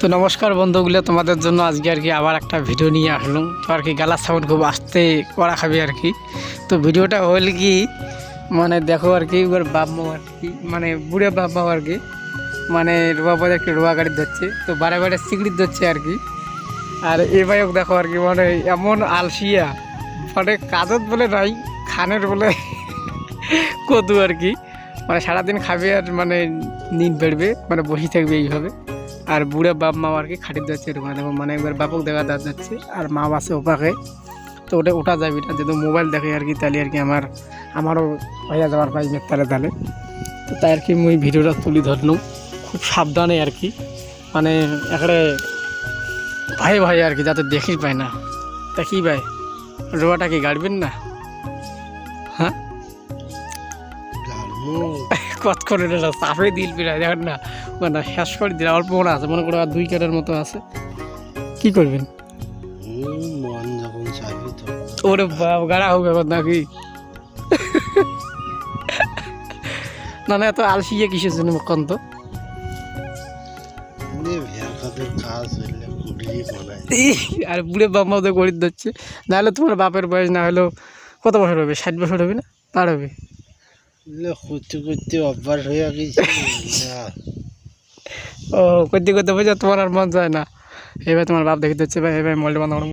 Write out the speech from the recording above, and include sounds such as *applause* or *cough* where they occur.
তো নমস্কার বন্ধুগুলো, তোমাদের জন্য আজকে আর কি আবার একটা ভিডিও নিয়ে আসলাম। তো আর কি গালার সাউন্ড খুব আসতে করা খাবে আর কি। তো ভিডিওটা হল কি মানে দেখো আর কি, ওর বাপ মা আর কি মানে বুড়ে বাপ মা আর কি মানে রোয়া পদে একটি রোয়া গাড়ি ধরছে, তো বারে বারে সিগড়ি ধরছে আর কি। আর এ ভাইও দেখো আর কি মানে এমন আলসিয়া মানে কাজত বলে নাই, খানের বলে *laughs* কদু আর কি। মানে সারাদিন খাবে আর মানে নিন বেড়বে মানে বসে থাকবে এইভাবে। আর বুড়ে বাপ মা আর কি খাটির যাচ্ছে এরকম। দেখো মানে একবার বাপক দেখা দেখা যাচ্ছে, আর মা আছে ওপাকে। তো ওটা ওটা যাবি না, যেহেতু মোবাইল দেখে আর কি, তাহলে আর কি আমার, আমারও ভাইয়া যাওয়ার পাই তাহলে তাহলে। তো তাই আর কি মুই ভিডিওটা তুলি ধরলাম, খুব সাবধানে আর কি। মানে এখানে ভাই ভাই আর কি, যাতে দেখিস পায় না। তা কী ভাই, রোয়াটা কি গাড়বেন না? হ্যাঁ? কত করে না চাপে দিল প্রায় দেখেন না। মানে শেষ করে দিলে অল্প মনে আছে মনে করো আর দুই কাটার মতো আছে। কি করবেন? ওরে বাপ গাড়া হবে এখন নাকি? না না এত আলসিয়ে কিসের জন্য কন তো এমনি ভেয়ার কাদের কাজ হইলে কুড়িয়ে বানায় ইহ, আর বুড়ে বাপ মাও তো করে দিচ্ছে নাহলে তোমার বাপের বয়স না হলেও কত বছর হবে? ষাট বছর হবে না? তার হবে। করতে করতে অভ্যাস হয়ে ও করতে করতে বোঝা তোমার আর মন যায় না। এবার তোমার বাপ দেখতে হচ্ছে ভাই এবার মোল্ড বান্ধব